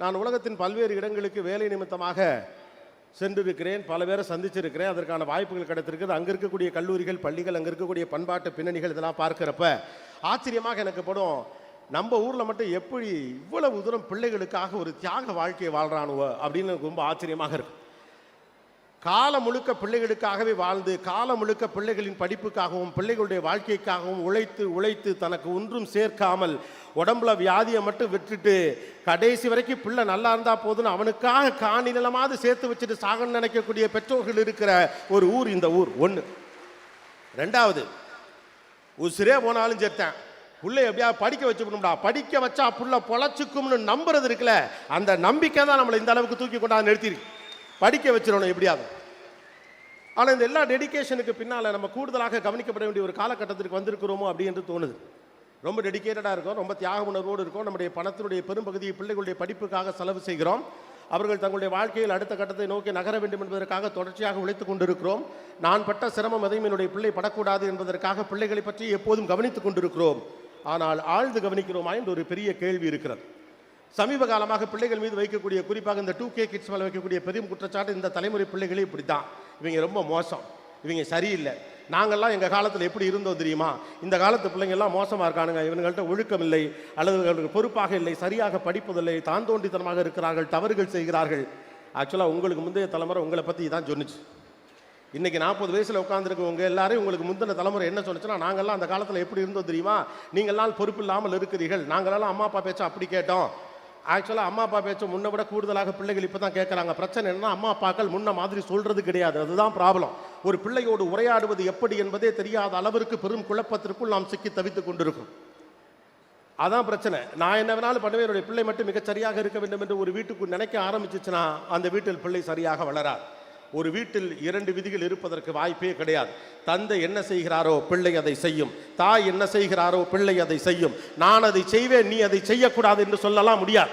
நான் உலகத்தின் பல்வேறு இடங்களுக்கு வேலை நிமித்தமாக சென்றிருக்கிறேன். பல பேரை சந்திச்சிருக்கிறேன். அதற்கான வாய்ப்புகள் கிடைத்திருக்குது அங்கே இருக்கக்கூடிய கல்லூரிகள் பள்ளிகள் அங்கே இருக்கக்கூடிய பண்பாட்டு பின்னணிகள் இதெல்லாம் பார்க்குறப்ப ஆச்சரியமாக எனக்கு படும். நம்ம ஊரில் மட்டும் எப்படி இவ்வளவு தூரம் பிள்ளைகளுக்காக ஒரு தியாக வாழ்க்கையை வாழ்கிறானுவோ அப்படின்னு எனக்கு ரொம்ப ஆச்சரியமாக இருக்கும் காலம் முழுக்க பிள்ளைகளுக்காகவே வாழ்ந்து காலம் முழுக்க பிள்ளைகளின் படிப்புக்காகவும் பிள்ளைகளுடைய வாழ்க்கைக்காகவும் உழைத்து உழைத்து தனக்கு ஒன்றும் சேர்க்காமல் உடம்புல வியாதியை மட்டும் விட்டுட்டு கடைசி வரைக்கும் பிள்ளை நல்லா இருந்தா போதுன்னு அவனுக்காக காணி நிலமாவது சேர்த்து வச்சுட்டு சாகன்னு நினைக்கக்கூடிய பெற்றோர்கள் இருக்கிற ஒரு ஊர் இந்த ஊர். ஒன்று ரெண்டாவது உசிரே போனாலும் சேர்த்தேன் பிள்ளை எப்படியா படிக்க வச்சுக்கணும்டா. படிக்க வச்சா புள்ள பொழைச்சிக்கும்னு நம்புறது இருக்குல்ல அந்த நம்பிக்கை தான் நம்மளை இந்த அளவுக்கு தூக்கி கொண்டாந்து நிறுத்திருக்கு. படிக்க வச்சிடணும் எப்படியாவது. ஆனால் இந்த எல்லா டெடிகேஷனுக்கு பின்னால் நம்ம கூடுதலாக கவனிக்கப்பட வேண்டிய ஒரு காலகட்டத்திற்கு வந்திருக்கிறோமோ அப்படி என்று தோணுது. ரொம்ப டெடிகேட்டடாக இருக்கும் ரொம்ப தியாக உணர்வோடு இருக்கும். நம்முடைய பணத்தினுடைய பெரும்பகுதியை பிள்ளைகளுடைய படிப்புக்காக செலவு செய்கிறோம். அவர்கள் தங்களுடைய வாழ்க்கையில் அடுத்த கட்டத்தை நோக்கி நகர வேண்டும் என்பதற்காக தொடர்ச்சியாக உழைத்துக் கொண்டிருக்கிறோம். நான் பட்ட சிரமம் எதையும் என்னுடைய பிள்ளை படக்கூடாது என்பதற்காக பிள்ளைகளை பற்றி எப்போதும் கவனித்துக் கொண்டிருக்கிறோம். ஆனால் ஆழ்ந்து கவனிக்கிறோமா என்று ஒரு பெரிய கேள்வி இருக்கிறது. சமீப காலமாக பிள்ளைகள் மீது வைக்கக்கூடிய குறிப்பாக இந்த டூ கே கிட்ஸ் மேலே வைக்கக்கூடிய பெரும் குற்றச்சாட்டு இந்த தலைமுறை பிள்ளைகளே இப்படி தான் இவங்க ரொம்ப மோசம். இவங்க சரியில்லை. நாங்கள்லாம் எங்கள் காலத்தில் எப்படி இருந்தோம் தெரியுமா? இந்த காலத்து பிள்ளைங்கள்லாம் மோசமாக இருக்கானுங்க. இவங்கள்ட்ட ஒழுக்கம் இல்லை அல்லது இவர்களுக்கு பொறுப்பாக இல்லை. சரியாக படிப்பதில்லை. தான் தோண்டித்தனமாக இருக்கிறார்கள். தவறுகள் செய்கிறார்கள். ஆக்சுவலாக உங்களுக்கு முந்தைய தலைமுறை உங்களை பற்றி தான் சொன்னுச்சு. இன்றைக்கி நாற்பது வயசில் உட்காந்துருக்கவங்க எல்லாரும் உங்களுக்கு முந்தின தலைமுறை என்ன சொன்னுச்சுன்னா நாங்கள்லாம் அந்த காலத்தில் எப்படி இருந்தோம் தெரியுமா? நீங்கள்லாம் பொறுப்பு இல்லாமல் இருக்கிறீர்கள். நாங்களெல்லாம் அம்மா அப்பா பேச்சா அப்படி கேட்டோம். ஆக்சுவலாக அம்மா அப்பா பேச்சு முன்ன விட கூடுதலாக பிள்ளைகள் இப்போ தான் கேட்குறாங்க பிரச்சனை என்னன்னா அம்மா அப்பாக்கள் முன்ன மாதிரி சொல்கிறது கிடையாது. அதுதான் ப்ராப்ளம் ஒரு பிள்ளையோடு உரையாடுவது எப்படி என்பதே தெரியாத அளவிற்கு பெரும் குழப்பத்திற்குள் நாம் சிக்கி தவித்து கொண்டிருக்கும் அதான் பிரச்சனை. நான் என்ன வேணாலும் பண்ணுவேன். என்னுடைய பிள்ளை மட்டும் மிகச் சரியாக இருக்க வேண்டும் என்று ஒரு வீட்டுக்கு நினைக்க ஆரம்பிச்சிச்சுன்னா அந்த வீட்டில் பிள்ளை சரியாக வளராது. ஒரு வீட்டில் இரண்டு விதிகள் இருப்பதற்கு வாய்ப்பே கிடையாது. தந்தை என்ன செய்கிறாரோ பிள்ளை அதை செய்யும். தாய் என்ன செய்கிறாரோ பிள்ளை அதை செய்யும். நான் அதை செய்வேன் நீ அதை செய்யக்கூடாது என்று சொல்லலாம் முடியாது.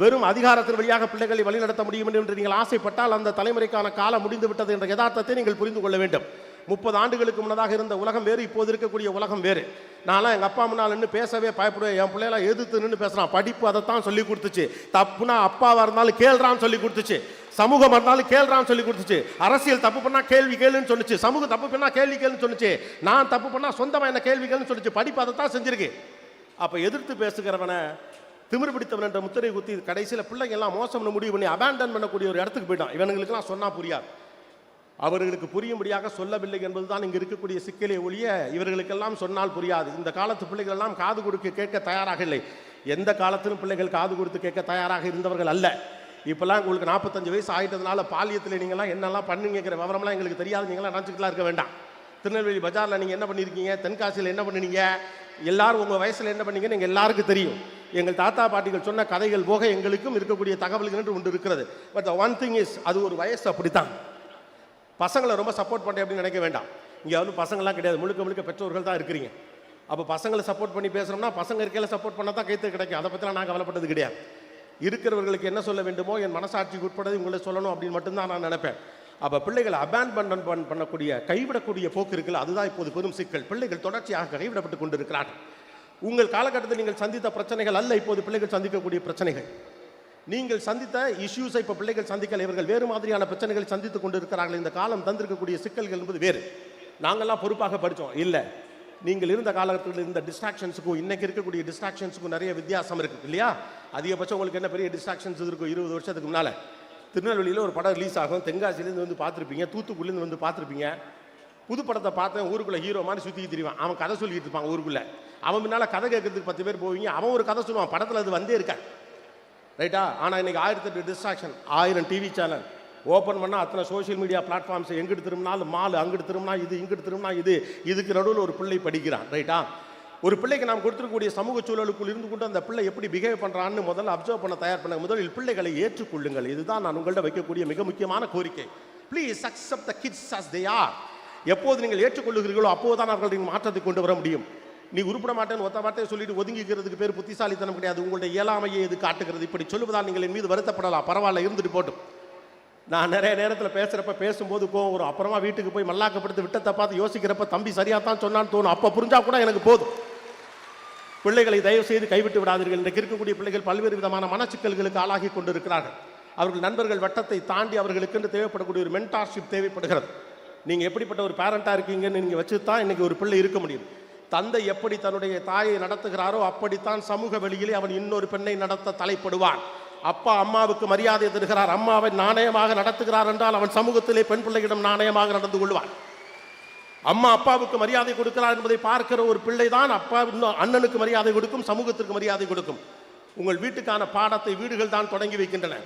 வெறும் அதிகாரத்தின் வழியாக பிள்ளைகளை வழிநடத்த முடியும் என்று நீங்கள் ஆசைப்பட்டால் அந்த தலைமுறைக்கான காலம் முடிந்து விட்டது என்ற யதார்த்தத்தை நீங்கள் புரிந்து கொள்ள வேண்டும். முப்பது ஆண்டுகளுக்கு முன்னதாக இருந்த உலகம் வேறு இப்போது இருக்கக்கூடிய உலகம் வேறு. நான்லாம் எங்கள் அப்பா முன்னால் நின்று பேசவே பயப்படுவேன். என் பிள்ளைலாம் எதிர்த்து நின்று பேசுகிறான் படிப்பு அதைத்தான் சொல்லி கொடுத்துச்சு. தப்புனா அப்பாவாக இருந்தாலும் கேள்றான்னு சொல்லி கொடுத்துச்சு. சமூகம் இருந்தாலும் கேள்றான்னு சொல்லி கொடுத்துச்சு. அரசியல் தப்பு பண்ணா கேள்வி கேளுன்னு சொன்னிச்சு. சமூகம் தப்பு பண்ணா கேள்வி கேளுன்னு சொன்னிச்சு. நான் தப்பு பண்ணா சொந்தமாக என்ன கேள்வி கேளுன்னு சொல்லுச்சு படிப்பு தான் செஞ்சிருக்கு. அப்போ எதிர்த்து பேசுகிறவனை திமிர் பிடித்தவன் என்ற முத்திரை குத்தி கடைசியில் பிள்ளைங்க எல்லாம் மோசம்னு முடிவு பண்ணி அபேண்டன் பண்ணக்கூடிய ஒரு இடத்துக்கு போயிட்டான். இவனுங்களுக்குலாம் சொன்னால் புரியாது. அவர்களுக்கு புரியும்படியாக சொல்லவில்லை என்பதுதான் இங்கு இருக்கக்கூடிய சிக்கலே ஒழிய இவர்களுக்கெல்லாம் சொன்னால் புரியாது. இந்த காலத்து பிள்ளைகள் எல்லாம் காது கொடுக்க கேட்க தயாராக இல்லை. எந்த காலத்திலும் பிள்ளைகள் காது கொடுத்து கேட்க தயாராக இருந்தவர்கள் அல்ல. இப்போல்லாம் உங்களுக்கு நாற்பத்தஞ்சு வயசு ஆகிட்டதுனால பாலியத்தில் நீங்கள்லாம் என்னெல்லாம் பண்ணுங்கிற விவரம்லாம் எங்களுக்கு தெரியாது. நீங்களாம் நினச்சிக்கலாம் இருக்க வேண்டாம். திருநெல்வேலி பஜாரில் நீங்கள் என்ன பண்ணியிருக்கீங்க? தென்காசியில் என்ன பண்ணினீங்க? எல்லாரும் உங்கள் வயசில் என்ன பண்ணீங்க நீங்கள் எல்லாருக்கும் தெரியும். எங்கள் தாத்தா பாட்டிகள் சொன்ன கதைகள் போக எங்களுக்கும் இருக்கக்கூடிய தகவல்கள் என்று ஒன்று இருக்கிறது. பட் ஒன் திங் இஸ் அது ஒரு வயசு அப்படித்தான். பசங்களை ரொம்ப சப்போர்ட் பண்ணுறேன் அப்படின்னு நினைக்க வேண்டாம். இங்கே வந்து பசங்களாம் கிடையாது. முழுக்க முழுக்க பெற்றோர்கள் தான் இருக்கிறீங்க. அப்போ பசங்களை சப்போர்ட் பண்ணி பேசுகிறோம்னா பசங்க இருக்கையில் சப்போர்ட் பண்ணால் தான் கைத்து கிடைக்கும். அதை பற்றிலாம் நான் கவலைப்பட்டது கிடையாது. இருக்கிறவர்களுக்கு என்ன சொல்ல வேண்டுமோ என் மனசாட்சிக்கு உட்பட உங்களை சொல்லணும் அப்படின்னு மட்டும்தான் நான் நினைப்பேன். அப்போ பிள்ளைகளை அபேண்ட் பண்ண பண்ணக்கூடிய கைவிடக்கூடிய போக்கு இருக்குல்ல அதுதான் இப்போது பெரும் சிக்கல். பிள்ளைகள் தொடர்ச்சியாக கைவிடப்பட்டு கொண்டிருக்கிறார்கள். உங்கள் காலகட்டத்தில் நீங்கள் சந்தித்த பிரச்சனைகள் அல்ல இப்போது பிள்ளைகள் சந்திக்கக்கூடிய பிரச்சனைகள். நீங்கள் சந்தித்த இஷ்யூஸை இப்போ பிள்ளைகள் சந்திக்கல இவர்கள் வேறு மாதிரியான பிரச்சனைகளை சந்தித்துக் கொண்டிருக்கிறார்கள். இந்த காலம் தந்திருக்கக்கூடிய சிக்கல்கள் என்பது வேறு. நாங்கள்லாம் பொறுப்பாக படித்தோம். இல்லை நீங்கள் இருந்த காலகட்டத்தில் இருந்த டிஸ்ட்ராக்ஷன்ஸுக்கும் இன்றைக்கி இருக்கக்கூடிய டிஸ்ட்ராக்ஷன்ஸுக்கும் நிறைய வித்தியாசம் இருக்குது இல்லையா? அதிகபட்சம் உங்களுக்கு என்ன பெரிய டிஸ்ட்ராக்ஷன்ஸ் இருக்கும் இருபது வருஷத்துக்கு முன்னால்? திருநெல்வேலியில் ஒரு படம் ரிலீஸ் ஆகும். தென்காசிலேருந்து வந்து பார்த்துருப்பீங்க. தூத்துக்குடிலேருந்து வந்து பார்த்துருப்பீங்க. புது படத்தை பார்த்தேன் ஊருக்குள்ளே ஹீரோ மாதிரி சுற்றி திரிவான். அவன் கதை சொல்லிட்டு இருப்பான் ஊருக்குள்ளே. அவன் முன்னால் கதை கேட்கறதுக்கு பத்து பேர் போவீங்க. அவன் ஒரு கதை சொல்லுவான். படத்தில் அது வந்தே இருக்கான் ரைட்டா ஆனால் இன்னைக்கு ஆயிரத்தெட்டு டிஸ்ட்ராக்ஷன் ஆயிரம் டிவி சேனல் ஓப்பன் பண்ணால் அத்தனை சோஷியல் மீடியா பிளாட்ஃபார்ம்ஸ் எங்கிட்டு திரும்பினாலும் மால் அங்கிட்டு திரும்பினா இது இங்கிட்டு திரும்பினா இது. இதுக்கு நடுவில் ஒரு பிள்ளை படிக்கிறான் ரைட்டா ஒரு பிள்ளைக்கு நாம் கொடுத்துருக்கக்கூடிய சமூக சூழலுக்குள் இருந்து கொண்டு அந்த பிள்ளை எப்படி பிஹேவ் பண்ணுறான்னு முதல்ல அப்சர்வ் பண்ண தயார் பண்ண முதலில் பிள்ளைகளை ஏற்றுக்கொள்ளுங்கள். இதுதான் நான் உங்கள்கிட்ட வைக்கக்கூடிய மிக முக்கியமான கோரிக்கை. Please accept the kids as they are எப்போது நீங்கள் ஏற்றுக்கொள்ளுகிறீர்களோ அப்போதுதான் அவர்கள் நீங்கள் மாற்றத்தை கொண்டு வர முடியும். நீ உருப்பட மாட்டேன்னு ஒத்த வார்த்தையை சொல்லிட்டு ஒதுங்கிக்கிறதுக்கு பேர் புத்திசாலித்தனம் கிடையாது. உங்களுடைய இயலாமையை இது காட்டுகிறது. இப்படி சொல்லுவதால் நீங்கள் என் மீது வருத்தப்படலாம். பரவாயில்ல இருந்துட்டு போட்டும். நான் நிறைய நேரத்தில் பேசுகிறப்ப பேசும்போது கோவம் வரும். அப்புறமா வீட்டுக்கு போய் மல்லாக்கப்படுத்து விட்டத்தை பார்த்து யோசிக்கிறப்ப தம்பி சரியாக தான் சொன்னான்னு தோணும். அப்போ புரிஞ்சால் கூட எனக்கு போதும். பிள்ளைகளை தயவு செய்து கைவிட்டு விடாதீர்கள். இன்றைக்கு இருக்கக்கூடிய பிள்ளைகள் பல்வேறு விதமான மனச்சிக்கல்களுக்கு ஆளாகி கொண்டிருக்கிறார்கள். அவர்கள் நண்பர்கள் வட்டத்தை தாண்டி அவர்களுக்கென்று தேவைப்படக்கூடிய ஒரு மென்டார்ஷிப் தேவைப்படுகிறது. நீங்கள் எப்படிப்பட்ட ஒரு பேரண்ட்டாக இருக்கீங்கன்னு நீங்கள் வச்சு தான் இன்றைக்கி ஒரு பிள்ளை இருக்க முடியும். தந்தை எப்படி தன்னுடைய தாயை நடத்துகிறாரோ அப்படித்தான் சமூக வெளியிலே அவன் இன்னொரு பெண்ணை நடத்த தலைப்படுவான். அப்பா அம்மாவுக்கு மரியாதை தருகிறார். அம்மாவை நாணயமாக நடத்துகிறார் என்றால் அவன் சமூகத்திலே பெண் பிள்ளையிடம் நாணயமாக நடந்து கொள்வான். அம்மா அப்பாவுக்கு மரியாதை கொடுக்கிறார் என்பதை பார்க்கிற ஒரு பிள்ளை தான் அப்பா இன்னும் அண்ணனுக்கு மரியாதை கொடுக்கும் சமூகத்திற்கு மரியாதை கொடுக்கும். உங்கள் வீட்டுக்கான பாடத்தை வீடுகள் தான் தொடங்கி வைக்கின்றன.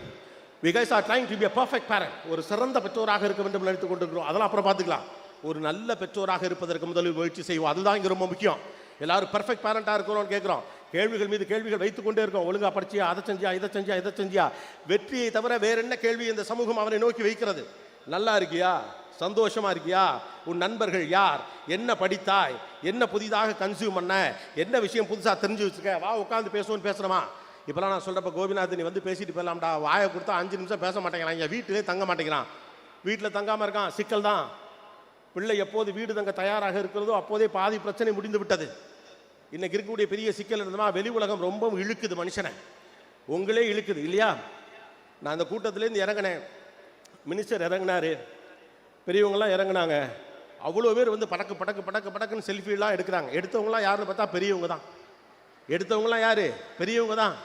Because are trying to be a perfect ஒரு சிறந்த பெற்றோராக இருக்க வேண்டும் நினைத்துக் கொண்டிருக்கிறோம். அதெல்லாம் அப்புறம் பார்த்துக்கலாம். ஒரு நல்ல பெற்றோராக இருப்பதற்கு முதலில் முயற்சி செய்வோம். அதுதான் இங்கே ரொம்ப முக்கியம். எல்லாரும் பர்ஃபெக்ட் பேரண்டாக இருக்கிறோம்னு கேட்குறோம் கேள்விகள் மீது கேள்விகள் வைத்துக்கொண்டே இருக்கோம். ஒழுங்காக படிச்சியா அதை செஞ்சியா இதை செஞ்சியா இதை செஞ்சியா. வெற்றியை தவிர வேற என்ன கேள்வி இந்த சமூகம் அவனை நோக்கி வைக்கிறது? நல்லா இருக்கியா? சந்தோஷமா இருக்கியா? உன் நண்பர்கள் யார்? என்ன படித்தாய்? என்ன புதிதாக கன்சியூம் பண்ண? என்ன விஷயம் புதுசாக தெரிஞ்சு வச்சுக்க வா உட்காந்து பேசுவோன்னு பேசுகிறோமா இப்போலாம் நான் சொல்கிறப்ப கோபிநாத் நீ வந்து பேசிட்டு போயிடலாம்டா. வாயை கொடுத்தா அஞ்சு நிமிஷம் பேச மாட்டேங்கிறான். இங்கே வீட்டிலே தங்க மாட்டேங்கிறான். வீட்டில் தங்காமல் இருக்கான். சிக்கல் தான் பிள்ளை எப்போது வீடு தங்க தயாராக இருக்கிறதோ அப்போதே பாதி பிரச்சனை முடிந்து விட்டது. இன்னைக்கு இருக்கக்கூடிய பெரிய சிக்கல் இருந்தமா வெளி உலகம் ரொம்பவும் இழுக்குது மனுஷனை. உங்களே இழுக்குது இல்லையா? நான் அந்த கூட்டத்திலேருந்து இறங்கினேன். மினிஸ்டர் இறங்கினாரு. பெரியவங்களாம் இறங்குனாங்க. அவ்வளோ பேர் வந்து படக்கு படக்கு படக்கு படக்குன்னு செல்ஃபிலாம் எடுக்கிறாங்க. எடுத்தவங்களாம் யாருன்னு பார்த்தா பெரியவங்க தான். எடுத்தவங்களாம் யார்? பெரியவங்க தான்.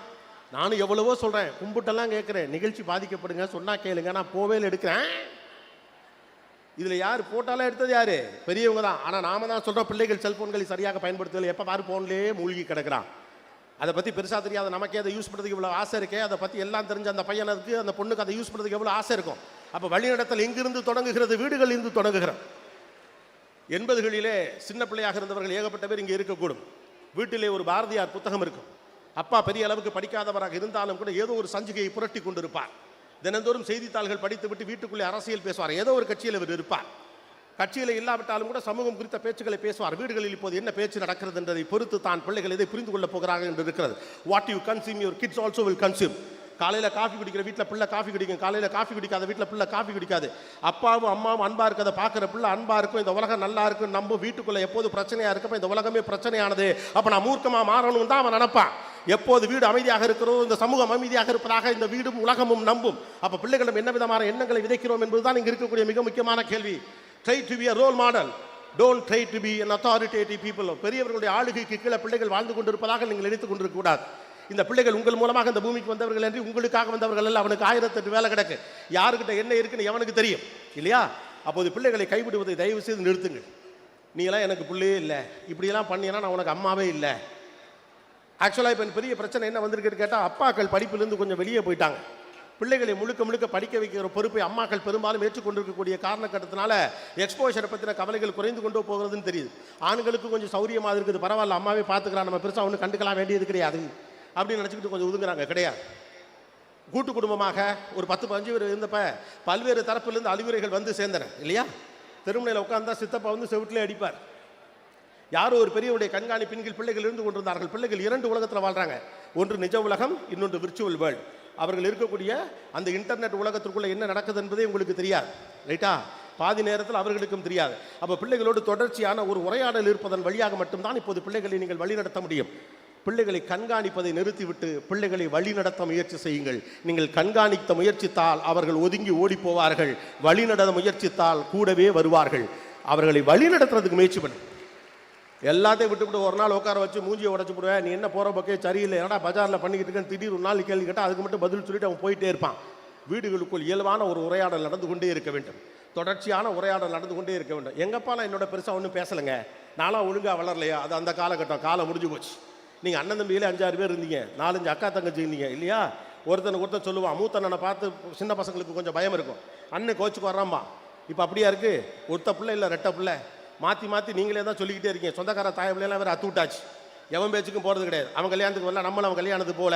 நானும் எவ்வளவோ சொல்கிறேன் கும்பிட்டெல்லாம் கேட்குறேன். நிகழ்ச்சி பாதிக்கப்படுங்க சொன்னால் கேளுங்க. நான் போவேல எடுக்கிறேன். இதில் யார் போட்டாலும் எடுத்தது யார்? பெரியவங்க தான். ஆனால் நாம தான் சொல்கிறோம் பிள்ளைகள் செல்போன்களை சரியாக பயன்படுத்துதல். எப்போ பாரு ஃபோன்லேயே மூழ்கி கிடக்குறான். அதை பற்றி பெருசாக தெரியாத நமக்கே அதை யூஸ் பண்ணுறதுக்கு இவ்வளோ ஆசை இருக்கே. அதை பற்றி எல்லாம் தெரிஞ்ச அந்த பையனுக்கு அந்த பொண்ணுக்கு அதை யூஸ் பண்ணுறதுக்கு எவ்வளோ ஆசை இருக்கும். அப்போ வழிநடத்தல் எங்கிருந்து தொடங்குகிறது? வீடுகள் இருந்து தொடங்குகிறோம் எண்பதுகளிலே சின்ன பிள்ளையாக இருந்தவர்கள் ஏகப்பட்ட பேர் இங்கே இருக்கக்கூடும். வீட்டிலே ஒரு பாரதியார் புத்தகம் இருக்கும். அப்பா பெரிய அளவுக்கு படிக்காதவராக இருந்தாலும் கூட ஏதோ ஒரு சஞ்சிகையை புரட்டி கொண்டிருப்பார். தினந்தோறும் செய்தித்தாள்கள் படித்துவிட்டு வீட்டுக்குள்ளே அரசியல் பேசுவார். ஏதோ ஒரு கட்சியில் இவர் இருப்பார். கட்சியில் இல்லாவிட்டாலும் கூட சமூகம் குறித்த பேச்சுக்களை பேசுவார். வீடுகளில் இப்போது என்ன பேச்சு நடக்கிறது என்பதை பொறுத்து தான் பிள்ளைகள் எதை புரிந்து கொள்ளப் போகிறார்கள் என்று இருக்கிறது. What you consume your kids also will consume காலையில் காஃபி குடிக்கிற வீட்டில் பிள்ளை காஃபி குடிக்கும் காலையில் காஃபி குடிக்காத வீட்டில் பிள்ளை காஃபி குடிக்காது. அப்பாவும் அம்மாவும் அன்பாக இருக்கிறத பார்க்குற பிள்ளை அன்பாக இருக்கும். இந்த உலகம் நல்லா இருக்கும் நம்ம வீட்டுக்குள்ளே எப்போது பிரச்சனையாக இருக்கப்போ இந்த உலகமே பிரச்சனையானது. அப்போ நான் மூர்க்கமாக மாறணும் தான் அவன் நினப்பான். எப்போது வீடு அமைதியாக இருக்கிறதோ இந்த சமூகம் அமைதியாக இருப்பதாக இந்த வீடும் உலகமும் நம்பும். அப்போ பிள்ளைகளும் என்ன விதமான எண்ணங்களை விதைக்கிறோம் என்பதுதான் இங்கே இருக்கக்கூடிய மிக முக்கியமான கேள்வி. Try to be a role model don't try to be an authoritative people பெரியவர்களுடைய ஆளுகைக்கு கீழே பிள்ளைகள் வாழ்ந்து கொண்டிருப்பதாக நீங்கள் நினைத்துக் கொண்டிருக்கக்கூடாது. இந்த பிள்ளைகள் உங்கள் மூலமாக இந்த பூமிக்கு வந்தவர்கள் என்று உங்களுக்காக வந்தவர்கள் அல்ல அவனுக்கு ஆயிரத்தெட்டு வேலை கிடக்கு. யாருக்கிட்ட என்ன இருக்குன்னு எவனுக்கு தெரியும்? இல்லையா? அப்போது பிள்ளைகளை கைவிடுவதை தயவு செய்து நிறுத்துங்கள். நீலாம் எனக்கு பிள்ளையே இல்லை. இப்படியெல்லாம் பண்ணினா நான் உனக்கு அம்மாவே இல்லை. ஆக்சுவலாக இப்போ பெரிய பிரச்சனை என்ன வந்திருக்குன்னு கேட்டால் அப்பாக்கள் படிப்பிலேருந்து கொஞ்சம் வெளியே போயிட்டாங்க. பிள்ளைகளை முழுக்க முழுக்க படிக்க வைக்கிற பொறுப்பை அம்மாக்கள் பெரும்பாலும் ஏற்றுக்கொண்டிருக்கக்கூடிய காரணக்கட்டத்தினால எக்ஸ்போஷரை பற்றின கவலைகள் குறைந்து கொண்டு போகிறதுன்னு தெரியுது. ஆண்களுக்கு கொஞ்சம் சௌரியமாக இருக்குது. பரவாயில்ல அம்மாவே பார்த்துக்கலாம் நம்ம பெருசாக ஒன்றும் கண்டுக்கலாம் வேண்டியது கிடையாது. அப்படின்னு நினச்சிக்கிட்டு கொஞ்சம் ஒதுங்குறாங்க கிடையாது. கூட்டு குடும்பமாக ஒரு பத்து பதினஞ்சு பேர் இருந்தப்ப பல்வேறு தரப்புலேருந்து அறிவுரைகள் வந்து சேர்ந்தன இல்லையா? திருமணையில் உட்காந்தா சித்தப்பா வந்து செவிட்டிலே அடிப்பார். யாரோ ஒரு பெரியவருடைய கண்காணிப்பின் கீழ் பிள்ளைகள் இருந்து கொண்டிருந்தார்கள். பிள்ளைகள் இரண்டு உலகத்தில் வாழ்றாங்க. ஒன்று நிஜ உலகம் இன்னொன்று விர்ச்சுவல் வேர்ல்டு அவர்கள் இருக்கக்கூடிய அந்த இன்டர்நெட் உலகத்திற்குள்ளே என்ன நடக்குது என்பதே உங்களுக்கு தெரியாது. ரைட்டா பாதி நேரத்தில் அவர்களுக்கும் தெரியாது. அப்போ பிள்ளைகளோடு தொடர்ச்சியான ஒரு உரையாடல் இருப்பதன் வழியாக மட்டும்தான் இப்போது பிள்ளைகளை நீங்கள் வழிநடத்த முடியும். பிள்ளைகளை கண்காணிப்பதை நிறுத்திவிட்டு பிள்ளைகளை வழிநடத்த முயற்சி செய்யுங்கள். நீங்கள் கண்காணித்த முயற்சித்தால் அவர்கள் ஒதுங்கி ஓடி போவார்கள். வழிநடத்த முயற்சித்தால் கூடவே வருவார்கள். அவர்களை வழிநடத்துறதுக்கு முயற்சி பண்ணு எல்லாத்தையும் விட்டு விட்டு ஒரு நாள் உட்கார வச்சு மூஞ்சியை உடச்சு போடுவேன். நீ என்ன போகிற பக்கே சரியில்லை. என்னடா பஜாரில் பண்ணிக்கிட்டு இருக்கேன்னு திடீர் ஒரு நாள் கேள்வி கேட்டால் அதுக்கு மட்டும் பதில் சொல்லிட்டு அவன் போயிட்டே இருப்பான். வீடுகளுக்குள் இயல்பான ஒரு உரையாடல் நடந்து கொண்டே இருக்க வேண்டும். தொடர்ச்சியான உரையாடல் நடந்து கொண்டே இருக்க வேண்டும். எங்கப்பா நான் என்னோட பெருசாக ஒன்றும் பேசலைங்க. நானும் ஒழுங்காக வளரலையா? அது அந்த காலகட்டம். காலம் முடிஞ்சு போச்சு. நீங்கள் அண்ணன் தம்பியிலே அஞ்சாறு பேர் இருந்தீங்க. நாலஞ்சு அக்கா தங்கச்சி இருந்தீங்க. இல்லையா? ஒருத்தனை ஒருத்தன் சொல்லுவான். மூத்தண்ணனை பார்த்து சின்ன பசங்களுக்கு கொஞ்சம் பயம் இருக்கும். அண்ணன் கோச்சுக்கு வர்றாம்பா இப்போ அப்படியா இருக்குது ஒருத்த பிள்ளை இல்லை ரெட்ட பிள்ளை? மாற்றி மாற்றி நீங்களே தான் சொல்லிக்கிட்டே இருக்கீங்க. சொந்தக்கார தாய வேறு அத்து விட்டாச்சு. எவன் பேச்சுக்கும் போகிறது கிடையாது. அவன் கல்யாணத்துக்கு வரல நம்மளும் அவன் கல்யாணத்துக்கு போல.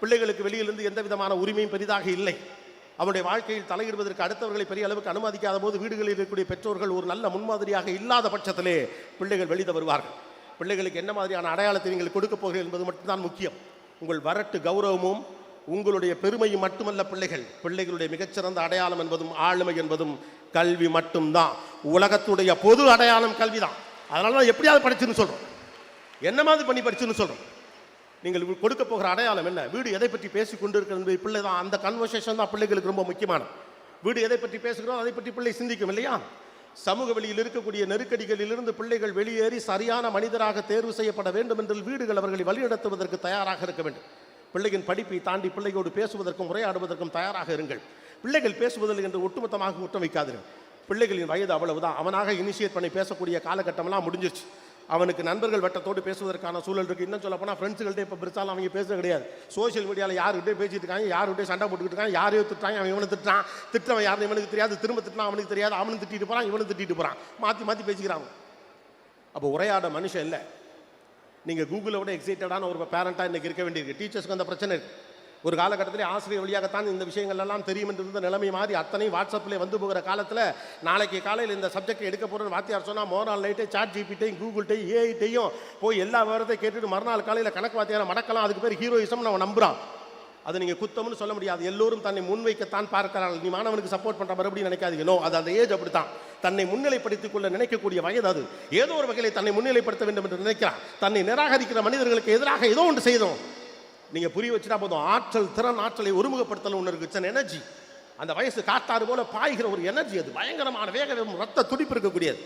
பிள்ளைகளுக்கு வெளியிலிருந்து எந்த விதமான உரிமையும் பெரிதாக இல்லை. அவனுடைய வாழ்க்கையில் தலையிடுவதற்கு அடுத்தவர்களை பெரிய அளவுக்கு அனுமதிக்காத போது வீடுகளில் இருக்கக்கூடிய பெற்றோர்கள் ஒரு நல்ல முன்மாதிரியாக இல்லாத பட்சத்திலே பிள்ளைகள் வெளியிட வருவார்கள் பிள்ளைகளுக்கு என்ன மாதிரியான அடையாளத்தை நீங்கள் கொடுக்க போகிறீர்கள் என்பது மட்டும்தான் முக்கியம். உங்கள் வரட்டு கௌரவமும் உங்களுடைய பெருமையும் மட்டுமல்ல பிள்ளைகள். பிள்ளைகளுடைய மிகச்சிறந்த அடையாளம் என்பதும் ஆளுமை என்பதும் கல்வி மட்டும்தான். உலகத்துடைய பொது அடையாளம் கல்விதான். அதனால தான் எப்படியாவது படிச்சுன்னு சொல்கிறோம் என்ன மாதிரி பண்ணி படிச்சுன்னு சொல்கிறோம் நீங்கள் கொடுக்க போகிற அடையாளம் என்ன? வீடு எதை பற்றி பேசி கொண்டு இருக்கிறது பிள்ளை தான் அந்த கன்வர்சேஷன் தான் பிள்ளைகளுக்கு ரொம்ப முக்கியமான வீடு எதை பற்றி பேசுகிறோம்? அதை பற்றி பிள்ளை சிந்திக்கும் இல்லையா? சமூக வெளியில் இருக்கக்கூடிய நெருக்கடிகளிலிருந்து பிள்ளைகள் வெளியேறி சரியான மனிதராக தேர்வு செய்யப்பட வேண்டும் என்று வீடுகள் அவர்களை வழிநடத்துவதற்கு தயாராக இருக்க வேண்டும். பிள்ளையின் படிப்பை தாண்டி பிள்ளையோடு பேசுவதற்கும் உரையாடுவதற்கும் தயாராக இருங்கள். பிள்ளைகள் பேசுவதில் என்று ஒட்டுமொத்தமாக குற்றம் வைக்காதீர்கள். பிள்ளைகளின் வயது அவ்வளவுதான். அவனாக இனிஷியேட் பண்ணி பேசக்கூடிய காலகட்டமெல்லாம் முடிஞ்சிருச்சு. அவனுக்கு நண்பர்கள் வட்டத்தோடு பேசுவதற்கான சூழல் இருக்குது இன்னும் சொல்ல போனால் ஃப்ரெண்ட்ஸுகள்ட்ட இப்போ பெருசாலும் அவங்க பேச கிடையாது. சோஷியல் மீடியாவில் யாருக்கிட்டே பேசிட்டு இருக்காங்க யாருக்கிட்டே சண்டை போட்டுக்கிட்டு இருக்காங்க யாரையோ திட்டாங்க அவன் இவனை திட்டான் திட்டவன் யாருன்னு இவனுக்கு தெரியாது. திரும்ப திட்டினா அவனுக்கு தெரியாது. அவனும் திட்டிட்டு போகிறான் இவனும் திட்டிட்டு போகிறான் மாற்றி மாற்றி பேசிக்கிறாங்க. அப்போ உரையாட மனுஷன் இல்லை. நீங்கள் கூகுளை விட எக்ஸைட்டடான ஒரு பேரண்ட்டாக இன்றைக்கி இருக்க வேண்டியிருக்கு. டீச்சர்ஸ்க்கு அந்த பிரச்சனை இருக்குது ஒரு காலகட்டத்தில் ஆசிரியர் வழியாகத்தான் இந்த விஷயங்கள்லாம் தெரியும் என்று இருந்த நிலைமை மாறி அத்தனை வாட்ஸ்அப்பில் வந்து போகிற காலத்தில் நாளைக்கு காலையில் இந்த சப்ஜெக்ட் எடுக்க போகிறேன்னு வாத்தியார் சொன்னால் மோரால் நைட்டே சாட் ஜிபிட்டையும் கூகுள்டையும் ஏஐட்டையும் போய் எல்லா விவரத்தையும் கேட்டுட்டு மறுநாள் காலையில் கணக்கு வாத்தியாரை மடக்கலாம். அதுக்கு பேர் ஹீரோயிசம் அவன் நம்புறான். அதை நீங்கள் குத்தம்னு சொல்ல முடியாது. எல்லோரும் தன்னை முன்வைக்கத்தான் பார்க்கிறார்கள். நீ மாணவனுக்கு சப்போர்ட் பண்ணுற மறுபடியும் நினைக்காதீங்க. நோ அது அந்த ஏஜ் அப்படித்தான். தன்னை முன்னிலைப்படுத்திக் கொள்ள நினைக்கக்கூடிய வயது அது. ஏதோ ஒரு வகையில் தன்னை முன்னிலைப்படுத்த வேண்டும் என்று நினைக்கிறான். தன்னை நிராகரிக்கிற மனிதர்களுக்கு எதிராக ஏதோ ஒன்று செய்தோம். நீங்க புரிய வச்சுட்டா போதும். ஆற்றல் திறன் ஆற்றலை ஒருமுகப்படுத்தல ஒன்று இருக்கு. இட்ஸ் எனர்ஜி அந்த வயசு காத்தாறு போல பாய்கிற ஒரு எனர்ஜி அது. பயங்கரமான வேக வேகம், ரத்த துடிப்பு இருக்கக்கூடியது.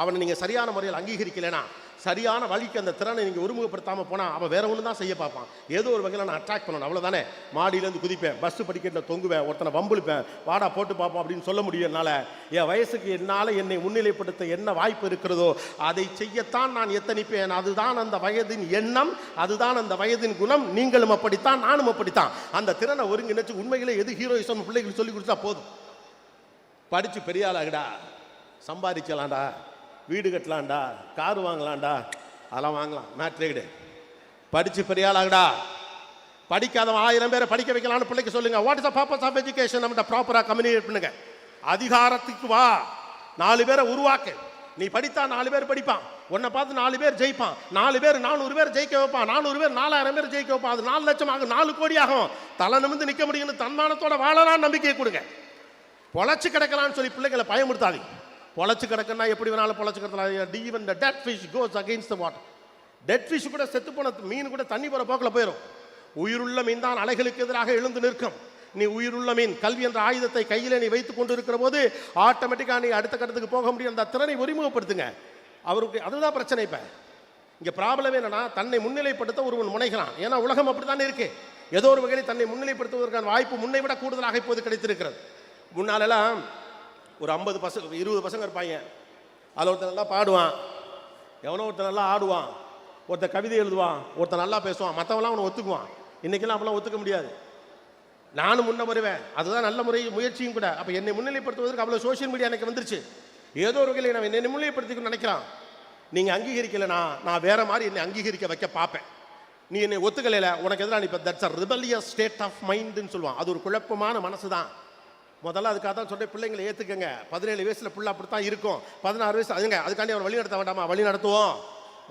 அவனை நீங்கள் சரியான முறையில் அங்கீகரிக்கலைனா சரியான வழிக்கு அந்த திறனை நீங்கள் ஒருமுகப்படுத்தாமல் போனால் அவன் வேற ஒன்று தான் செய்ய பார்ப்பான். ஏதோ ஒரு வகையில் நான் அட்ராக்ட் பண்ணணும் அவ்வளோதானே மாடியிலேருந்து குதிப்பேன் பஸ்ஸு படிக்கட்டில் தொங்குவேன் ஒருத்தனை வம்பிழுப்பேன் வாடா போட்டு பார்ப்போம் அப்படின்னு சொல்ல முடியும் என்னால் என் வயசுக்கு என்னால் என்னை முன்னிலைப்படுத்த என்ன வாய்ப்பு இருக்கிறதோ அதை செய்யத்தான் நான் எத்தனிப்பேன். அதுதான் அந்த வயதின் எண்ணம் அதுதான் அந்த வயதின் குணம். நீங்களும் அப்படித்தான் நானும் அப்படித்தான். அந்த திறனை ஒருங்கிணைச்சு உண்மையிலே எது ஹீரோயிசம் பிள்ளைகளுக்கு சொல்லி கொடுத்தா போதும். படித்து பெரிய ஆளாகடா. சம்பாதிக்கலாம்டா. வீடு கட்டலாம்டா கார் வாங்கலாம்டா. அதெல்லாம் வாங்கலாம் மேட்ரே கிடையாது. படித்து பெரிய ஆளாகடா. படிக்காதவன் ஆயிரம் பேரை படிக்க வைக்கலாம்னு பிள்ளைக்கு சொல்லுங்க. What is the purpose of education நம்ம ப்ராப்பராக கம்யூனிகேட் பண்ணுங்க. அதிகாரத்துக்கு வா. நாலு பேரை உருவாக்கு. நீ படித்தா நாலு பேர் படிப்பான். உன்னை பார்த்து நாலு பேர் ஜெயிப்பான். நாலு பேர் நானூறு பேர் ஜெயிக்க வைப்பான். நானூறு பேர் நாலாயிரம் பேர் ஜெயிக்க வைப்பான். அது நாலு லட்சம் ஆகும். நாலு கோடி ஆகும். தலை நிமிந்து நிற்க முடியும்னு தன்மானத்தோட வாழலாம் நம்பிக்கையை கொடுங்க. பொழைச்சி கிடக்கலாம்னு சொல்லி பிள்ளைகளை பயமுறுத்தாதீங்க. பொழைச்சு கிடக்குன்னா எப்படி வேணாலும் பொழைச்சு கிடக்கலாம். Even the dead fish goes against the water dead fish கூட செத்து போன மீன் கூட தண்ணி போகிற போக்கில் போயிடும் உயிருள்ள மீன் தான் அலைகளுக்கு எதிராக எழுந்து நிற்கும். நீ உயிருள்ள மீன் கல்வி என்ற ஆயுதத்தை கையில் நீ வைத்துக் கொண்டு இருக்கிற போது ஆட்டோமேட்டிக்காக நீ அடுத்த கட்டத்துக்கு போக முடியும். அந்த திறனை ஒருமுகப்படுத்துங்க. அவருக்கு அதுதான் பிரச்சனை இப்போ. இங்கே ப்ராப்ளம் என்னன்னா தன்னை முன்னிலைப்படுத்த ஒருவன் முனைகிறான். ஏன்னா உலகம் அப்படித்தானே இருக்கு. ஏதோ ஒரு வகையில் தன்னை முன்னிலைப்படுத்துவதற்கான வாய்ப்பு முன்னை விட கூடுதலாக இப்போது கிடைத்திருக்கிறது. முன்னாலெல்லாம் ஒரு ஐம்பது பசங்க இருபது பசங்க இருப்பாங்க. அதில் ஒருத்தன் நல்லா பாடுவான். எவனோ ஒருத்தன் நல்லா ஆடுவான். ஒருத்தன் கவிதை எழுதுவான். ஒருத்தன் நல்லா பேசுவான். மற்றவெல்லாம் அவனை ஒத்துக்குவான். இன்றைக்கெல்லாம் அப்படிலாம் ஒத்துக்க முடியாது. நானும் முன்ன வருவேன். அதுதான் நல்ல முறை முயற்சியும் கூட. அப்போ என்னை முன்னிலைப்படுத்துவதற்கு அவ்வளோ சோஷியல் மீடியா எனக்கு வந்துருச்சு. ஏதோ ஒரு வகையில் நான் என்னை முன்னிலைப்படுத்திக்கணும்னு நினைக்கிறான். நீங்கள் அங்கீகரிக்கலைனா நான் வேற மாதிரி என்னை அங்கீகரிக்க வைக்க பார்ப்பேன். நீ என்னை ஒத்துக்கலையில உனக்கு எதிராக இப்போ that's a rebellious state of மைண்டுன்னு சொல்லுவான். அது ஒரு குழப்பமான மனசு தான் முதல்ல அதுக்காக தான் சொல்கிறேன் பிள்ளைங்களை ஏற்றுக்கங்க பதினேழு வயசில் பிள்ளை அப்படி தான் இருக்கும். பதினாறு வயசு அதுங்க அதுக்காண்டி அவன் வழி நடத்த வேண்டாமா? வழி நடத்துவோம்.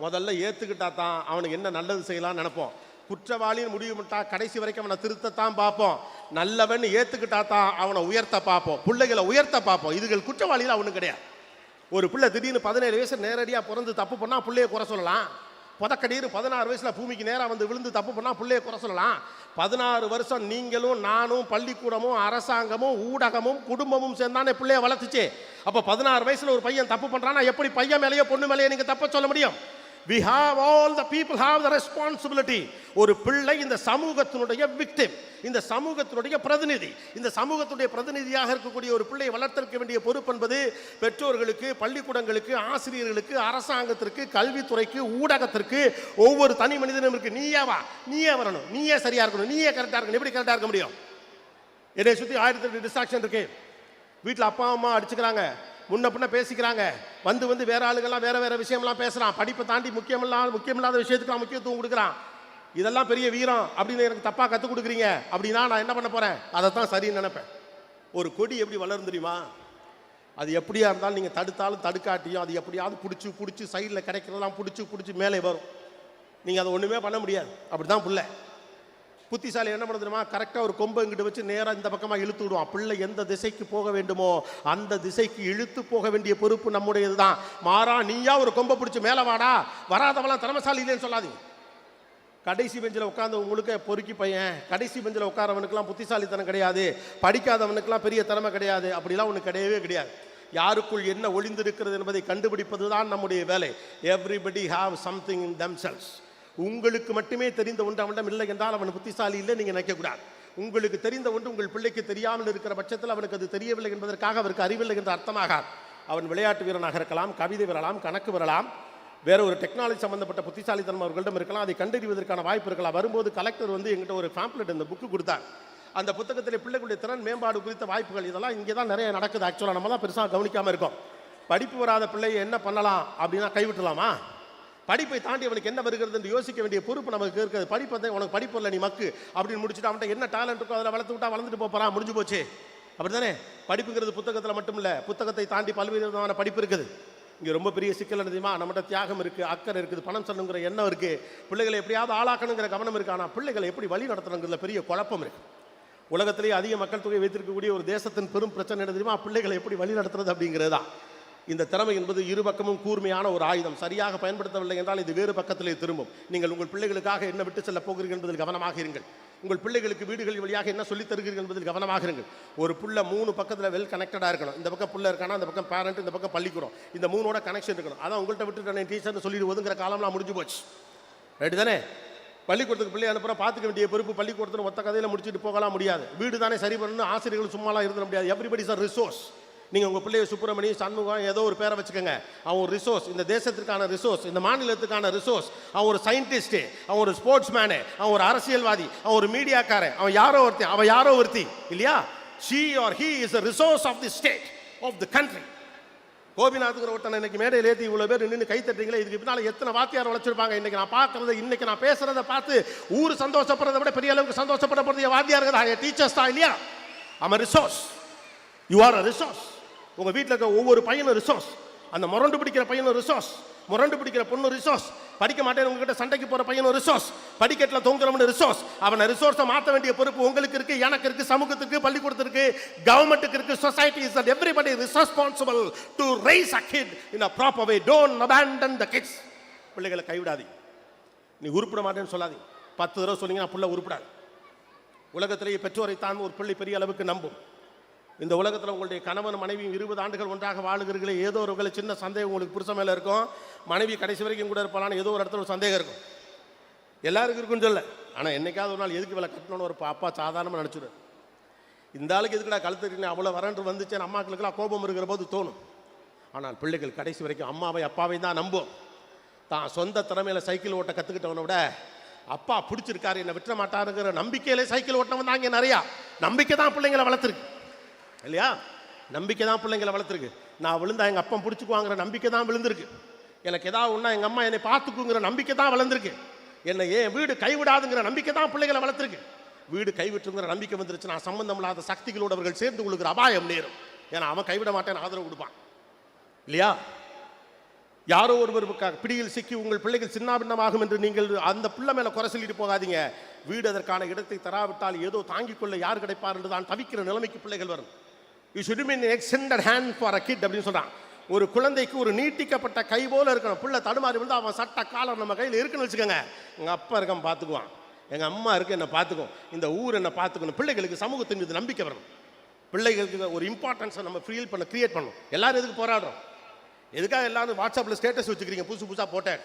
முதல்ல ஏற்றுக்கிட்டா தான் அவனுக்கு என்ன நல்லது செய்யலாம்னு நினைப்போம். குற்றவாளின்னு முடிவு பண்ணிட்டா கடைசி வரைக்கும் அவனை திருத்தத்தான் பார்ப்போம். நல்லவன் ஏற்றுக்கிட்டா தான் அவனை உயர்த்த பார்ப்போம். பிள்ளைகளை உயர்த்த பார்ப்போம். இதுகள் குற்றவாளிகள் அவனும் கிடையாது. ஒரு பிள்ளை திடீர்னு பதினேழு வயசு நேரடியாக பிறந்து தப்பு பண்ணால் பிள்ளைய குறை சொல்லலாம். புதக்கடீர் பதினாறு வயசில் பூமிக்கு நேராக வந்து விழுந்து தப்பு பண்ணால் பிள்ளைய குறை சொல்லலாம். பதினாறு வருஷம் நீங்களும் நானும் பள்ளிக்கூடமும் அரசாங்கமும் ஊடகமும் குடும்பமும் சேர்ந்தானே பிள்ளைய வளர்த்துச்சு. அப்போ பதினாறு வயசில் ஒரு பையன் தப்பு பண்ணுறான்னா எப்படி பையன் மேலேயோ பொண்ணு மேலேயோ நீங்கள் தப்ப சொல்ல முடியும்? We have all the people have the responsibility ஒரு பிள்ளை இந்த சமூகத்தினுடைய விக்டிம் இந்த சமூகத்தினுடைய பிரதிநிதி இந்த சமூகத்துடைய பிரதிநிதியாக இருக்கக்கூடிய ஒரு பிள்ளையை வளர்த்திருக்க வேண்டிய பொறுப்பு என்பது பெற்றோர்களுக்கு பள்ளிக்கூடங்களுக்கு ஆசிரியர்களுக்கு அரசாங்கத்திற்கு கல்வித்துறைக்கு ஊடகத்திற்கு ஒவ்வொரு தனி மனிதனும் இருக்கு. நீயே வா நீயே வரணும். நீயே சரியா இருக்கணும். நீயே கரெக்டாக இருக்கணும். எப்படி கரெக்டாக இருக்க முடியும்? என்னை சுற்றி ஆயிரத்தி எட்டு டிஸ்ட்ராக்ஷன் இருக்கு. வீட்டில் அப்பா அம்மா அடிச்சுக்கிறாங்க. முன்ன பின்ன பேசிக்கிறாங்க. வந்து வந்து வேற ஆளுகள்லாம் வேற வேற விஷயம்லாம் பேசுறான். படிப்பை தாண்டி முக்கியமில்லாத முக்கியமில்லாத விஷயத்துக்குலாம் முக்கியத்துவம் கொடுக்குறான். இதெல்லாம் பெரிய வீரம் அப்படின்னு எனக்கு தப்பாக கற்றுக் கொடுக்குறீங்க. அப்படின்னா நான் என்ன பண்ண போகிறேன் அதை தான் சரின்னு நினைப்பேன். ஒரு கொடி எப்படி வளரும் தெரியுமா? அது எப்படியா இருந்தாலும் நீங்கள் தடுத்தாலும் தடுக்காட்டியும் அது எப்படியாவது பிடிச்சி பிடிச்சி சைடில் கிடைக்கிறதெல்லாம் பிடிச்சி பிடிச்சி மேலே வரும். நீங்கள் அதை ஒன்றுமே பண்ண முடியாது. அப்படி தான் புள்ள. புத்திசாலி என்ன பண்ண கரெக்டாக ஒரு கொம்பு இங்கிட்டு வச்சு நேராக இந்த பக்கமாக இழுத்து விடுவான். பிள்ளை எந்த திசைக்கு போக வேண்டுமோ அந்த திசைக்கு இழுத்து போக வேண்டிய பொறுப்பு நம்முடையது தான் மாறா நீயா ஒரு கொம்பை பிடிச்சி மேலே வாடா. வராதவெல்லாம் திறமசாலி இல்லைன்னு சொல்லாதீங்க. கடைசி பெஞ்சில் உட்காந்து உங்களுக்கு பொறுக்கி பையன். கடைசி பெஞ்சில் உட்காரவனுக்குலாம் புத்திசாலித்தனம் கிடையாது. படிக்காதவனுக்குலாம் பெரிய திறமை கிடையாது. அப்படிலாம் ஒன்று கிடையவே கிடையாது. யாருக்குள் என்ன ஒளிந்திருக்கிறது என்பதை கண்டுபிடிப்பது தான் நம்முடைய வேலை. Everybody have something in themselves. உங்களுக்கு மட்டுமே தெரிந்த ஒன்று அவனிடம் இல்லை என்றால் அவன் புத்திசாலி இல்லை நீங்கள் நினைக்கக்கூடாது உங்களுக்கு தெரிந்த ஒன்று உங்கள் பிள்ளைக்கு தெரியாமல் இருக்கிற பட்சத்தில் அவனுக்கு அது தெரியவில்லை என்பதற்காக அவருக்கு அறிவில்லை என்று அர்த்தமாகாது. அவன் விளையாட்டு வீரனாக இருக்கலாம் கவிதை வரலாம் கணக்கு வரலாம் வேற ஒரு டெக்னாலஜி சம்பந்தப்பட்ட புத்திசாலித்தனம் அவர்களிடம் இருக்கலாம் அதை கண்டறிவதற்கான வாய்ப்பு இருக்கலாம். வரும்போது கலெக்டர் வந்து எங்கிட்ட ஒரு பேம்ப்ளெட் இந்த புக்கு கொடுத்தார். அந்த புத்தகத்தில் பிள்ளைகளுடைய திறன் மேம்பாடு குறித்த வாய்ப்புகள் இதெல்லாம் இங்கே தான் நிறைய நடக்குது. ஆக்சுவலாக நம்ம தான் பெருசாக கவனிக்காமல் இருக்கோம். படிப்பு வராத பிள்ளையை என்ன பண்ணலாம் அப்படின்னா கைவிட்டலாமா? படிப்பை தாண்டி அவனுக்கு என்ன வருகிறது என்று யோசிக்க வேண்டிய பொறுப்பு நமக்கு இருக்கிறது படிப்பை உனக்கு படிப்பு இல்லை நீ மக்கு அப்படின்னு முடிச்சுட்டு அவன்கிட்ட என்ன டேலண்ட் இருக்கோ அதில் வளர்த்து விட்டா வளர்ந்துட்டு போகிறான் முடிஞ்சு போச்சு. அப்படிதானே படிப்புங்கிறது புத்தகத்தில் மட்டும் இல்லை. புத்தகத்தை தாண்டி பல்வேறு விதமான படிப்பு இருக்குது. இங்கே ரொம்ப பெரிய சிக்கல் தெரியுமா? நம்மகிட்ட தியாகம் இருக்குது அக்கறை இருக்குது பணம் சொல்லணுங்கிற எண்ணம் இருக்குது பிள்ளைகளை எப்படியாவது ஆளாக்கணுங்கிற கவனம் இருக்குது ஆனால் பிள்ளைகளை எப்படி வழி நடத்தணுங்கிறதுல பெரிய குழப்பம் இருக்குது உலகத்திலேயே அதிக மக்கள் தொகை வைத்திருக்கக்கூடிய ஒரு தேசத்தின் பெரும் பிரச்சனை என்ன தெரியுமா? பிள்ளைகளை எப்படி வழி நடத்துறது அப்படிங்கிறது தான் இந்த திறமை என்பது இரு பக்கமும் கூர்மையான ஒரு ஆயுதம். சரியாக பயன்படுத்தவில்லை என்றால் இது வேறு பக்கத்திலே திரும்பும். நீங்கள் உங்கள் பிள்ளைகளுக்காக என்ன விட்டு செல்ல போகிறீர்கள் என்பதில் கவனமாக இருங்கள். உங்கள் பிள்ளைகளுக்கு வீடுகள் வழியாக என்ன சொல்லித் தருகிறீர்கள் என்பதில் கவனமாக இருங்கள். ஒரு புள்ள மூணு பக்கத்தில் வெல் கனெக்டடாக இருக்கணும். இந்த பக்கம் புள்ள இருக்கானா இந்த பக்கம் பேரண்ட் இந்த பக்கம் பள்ளிக்கூடம். இந்த மூணோட கனெக்ஷன் இருக்கணும். அதான் உங்கள்கிட்ட விட்டுட்டு டீச்சர்னு சொல்லிட்டு ஒதுங்கிற காலம்லாம் முடிஞ்சு போச்சு. ரைட்டு தானே? பள்ளிக்கூடத்துக்கு பிள்ளை அனுப்புற பார்த்துக்க வேண்டிய பொறுப்பு பள்ளிக்கூடத்தில் ஒத்த கதையில் முடிச்சுட்டு போகலாம் முடியாது. வீடு தானே சரி பண்ணணும் ஆசிரியர்கள் சும்மாலாம் இருந்துட முடியாது. எவ்ரிபடி சார் ரிசோர்ஸ் நீங்கள் உங்கள் பிள்ளைய சுப்பிரமணி சண்முகம் ஏதோ ஒரு பேரை வச்சுக்கோங்க. அவன் ஒரு ரிசோர்ஸ் இந்த தேசத்திற்கான ரிசோர்ஸ் இந்த மாநிலத்துக்கான ரிசோர்ஸ் அவன் ஒரு சயின்டிஸ்ட்டு அவன் ஒரு ஸ்போர்ட்ஸ் மேனு அவன் ஒரு அரசியல்வாதி அவன் ஒரு மீடியாக்காரன் அவன் யாரோ ஒருத்தி அவன் யாரோ ஒருத்தி இல்லையா? She or he is a resource of the state of the country கோபிநாத்துங்கிற ஒருத்தனை இன்னைக்கு மேடையில் ஏற்றி இவ்வளோ பேர் நின்று கை தட்டுறீங்களே இதுக்கு பின்னால் எத்தனை வாத்தியார் வளர்ச்சிருப்பாங்க இன்றைக்கி நான் பார்க்குறத இன்றைக்கி நான் பேசுகிறத பார்த்து ஊர் சந்தோஷப்படுறத விட பெரிய அளவுக்கு சந்தோஷப்படப்படுறது வாத்தியார் தான். டீச்சர்ஸ் தான் இல்லையா? அவன் resource you are a resource உங்கள் வீட்டில் இருக்க ஒவ்வொரு பையனும் ரிசோர்ஸ் அந்த முரண்டு பிடிக்கிற பையனும் ரிசோர்ஸ் முரண்டு பிடிக்கிற பொண்ணு ரிசோர்ஸ் படிக்க மாட்டேன் உங்ககிட்ட சண்டைக்கு போகிற பையனும் ரிசோர்ஸ் படிக்கட்டில் தொங்குறவனு ரிசோர்ஸ் அவனை ரிசோர்ஸை மாற்ற வேண்டிய பொறுப்பு உங்களுக்கு இருக்குது எனக்கு இருக்குது சமூகத்துக்கு பள்ளிக்கூடத்திற்கு கவர்மெண்ட்டுக்கு இருக்குது society is that everybody is responsible to raise a kid in a proper way don't abandon the kids பிள்ளைகளை கைவிடாதீங்க நீ உருப்பிட மாட்டேன்னு சொல்லாதீங்க பத்து தடவை சொன்னீங்கன்னா புள்ள உருப்பிடாது. உலகத்திலேயே பெற்றோரை தான் ஒரு பிள்ளை பெரிய அளவுக்கு நம்பும். இந்த உலகத்தில் உங்களுடைய கணவன் மனைவியும் இருபது ஆண்டுகள் ஒன்றாக வாழுகிறீர்களே ஏதோ ஒரு வகையில் சின்ன சந்தேகம் உங்களுக்கு புருஷன் மேலே இருக்கும். மனைவி கடைசி வரைக்கும் கூட இருப்பாளான்னு ஏதோ ஒரு இடத்துல ஒரு சந்தேகம் இருக்கும். எல்லாருக்கும் இருக்குன்னு சொல்ல ஆனால் என்னைக்காவது ஒரு நாள் எதுக்கு வேலை கட்டணும்னு ஒரு அப்பா சாதாரணமாக நினச்சிடும் இந்த ஆளுக்கு எதுக்குடா கழுத்துறீங்க அவ்வளோ வரன்று வந்துச்சு அம்மாக்களுக்கெல்லாம் கோபம் இருக்கிற போது தோணும். ஆனால் பிள்ளைகள் கடைசி வரைக்கும் அம்மாவை அப்பாவை தான் நம்பும் தான் சொந்த திறமையில் சைக்கிள் ஓட்ட கற்றுக்கிட்டவனை விட அப்பா பிடிச்சிருக்காரு என்னை விட்டுற மாட்டாருங்கிற நம்பிக்கையிலே சைக்கிள் ஓட்டவன் தான் இங்கே நிறையா. நம்பிக்கை தான் பிள்ளைங்களை வளர்த்துருக்கு. இல்லையா? நம்பிக்கை தான் பிள்ளைங்களை வளர்த்துருக்கு. நான் விழுந்தா எங்கள் அப்பா பிடிச்சிக்குவாங்கிற நம்பிக்கை தான் விழுந்திருக்கு. எனக்கு ஏதாவது ஒன்றா எங்கள் அம்மா என்னை பார்த்துக்குங்கிற நம்பிக்கை தான் வளர்ந்துருக்கு. என்னை ஏன் வீடு கைவிடாதுங்கிற நம்பிக்கை தான் பிள்ளைகளை வளர்த்துருக்கு. வீடு கைவிட்டுங்கிற நம்பிக்கை வந்துருச்சு நான் சம்பந்தம் இல்லாத சக்திகளோடு அவர்கள் சேர்ந்து கொள்ளுகிற அபாயம் நேரும். ஏன்னா அவன் கைவிட மாட்டேன் ஆதரவு கொடுப்பான். இல்லையா? யாரோ ஒருவர் க- பிடியில் சிக்கி உங்கள் பிள்ளைகள் சின்னாபின்னமாகும் என்று நீங்கள் அந்த பிள்ளை மேலே குறை சொல்லிட்டு போகாதீங்க. வீடு அதற்கான இடத்தை தராவிட்டால் ஏதோ தாங்கிக் கொள்ள யார் கிடைப்பார் என்று தான் தவிக்கிற நிலைமைக்கு பிள்ளைகள் வரும். You should mean extended hand for a kid அப்படின்னு சொல்கிறான் ஒரு குழந்தைக்கு ஒரு நீட்டிக்கப்பட்ட கை போல இருக்கணும். பிள்ளை தடுமாறி வந்து அவன் சட்ட காலம் நம்ம கையில் இருக்குன்னு வச்சுக்கோங்க. எங்கள் அப்பா இருக்கான் பார்த்துக்குவான் எங்கள் அம்மா இருக்கு என்னை பார்த்துக்கும் இந்த ஊர் என்ன பார்த்துக்கணும் பிள்ளைகளுக்கு சமூகத்தின் மீது நம்பிக்கை வரணும். பிள்ளைகளுக்கு ஒரு இம்பார்ட்டன்ஸை நம்ம ஃபீல் பண்ண கிரியேட் பண்ணணும். எல்லாரும் எதுக்கு போராடுறோம்? எதுக்காக எல்லாரும் வாட்ஸ்அப்பில் ஸ்டேட்டஸ் வச்சுக்கிறீங்க? புதுசு புதுசாக போட்டேன்.